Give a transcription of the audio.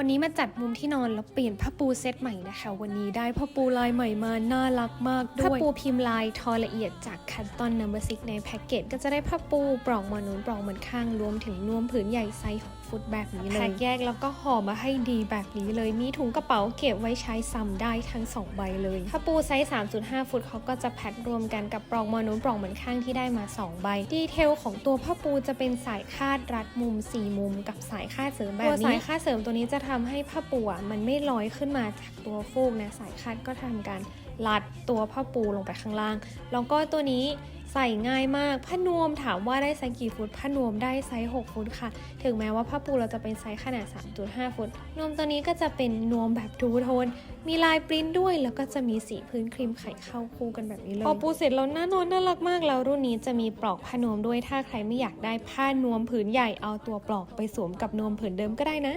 วันนี้มาจัดมุมที่นอนแล้วเปลี่ยนผ้าปูเซตใหม่นะคะ วันนี้ได้ผ้าปูลายใหม่มาน่ารักมากด้วยผ้าปูพิมพ์ลายทอละเอียดจากคัตตอนนัมเบอร์ซิกในแพ็กเกจก็จะได้ผ้าปูปลอกหมอนนูนปลอกเหมือนข้างรวมถึงนวมผืนใหญ่ไซส์6ฟุตแบบนี้เลยแพ็กแยกแล้วก็ห่อมาให้ดีแบบนี้เลยมีถุงกระเป๋าเก็บไว้ใช้ซ้ำได้ทั้งสองใบเลยผ้าปูไซส์ 3.5 ฟุตเขาก็จะแพ็ครวมกันกับปลอกหมอนนูนปลอกเหมือนข้างที่ได้มาสองใบ ดีเทลของตัวผ้าปูจะเป็นสายคาดรัดมุมสี่มุม กับสายคาดเสริมแบบนี้ตัวสายคาดเสริมตัวนี้จะทำให้ผ้าปูอะมันไม่ลอยขึ้นมาจากตัวฟูกนะสายคาดก็ทำการลัดตัวผ้าปูลงไปข้างล่าง แล้วก็ตัวนี้ใส่ง่ายมากผ้านวมถามว่าได้ไซส์กี่ฟุตผ้านวมได้ไซส์ 6 ฟุตค่ะ ถึงแม้ว่าผ้าปูเราจะเป็นไซส์ขนาด 3.5 ฟุต นวมตัวนี้ก็จะเป็นนวมแบบทูโทน มีลายปริ้นด้วย แล้วก็จะมีสีพื้นครีมไข่เข้าคู่กันแบบนี้เลย พอปูเสร็จแล้วน่านอนน่ารักมากแล้วรุ่นนี้จะมีปลอกผ้านวมด้วย ถ้าใครไม่อยากได้ผ้านวมผืนใหญ่เอาตัวปลอกไปสวมกับนวมผืนเดิมก็ได้นะ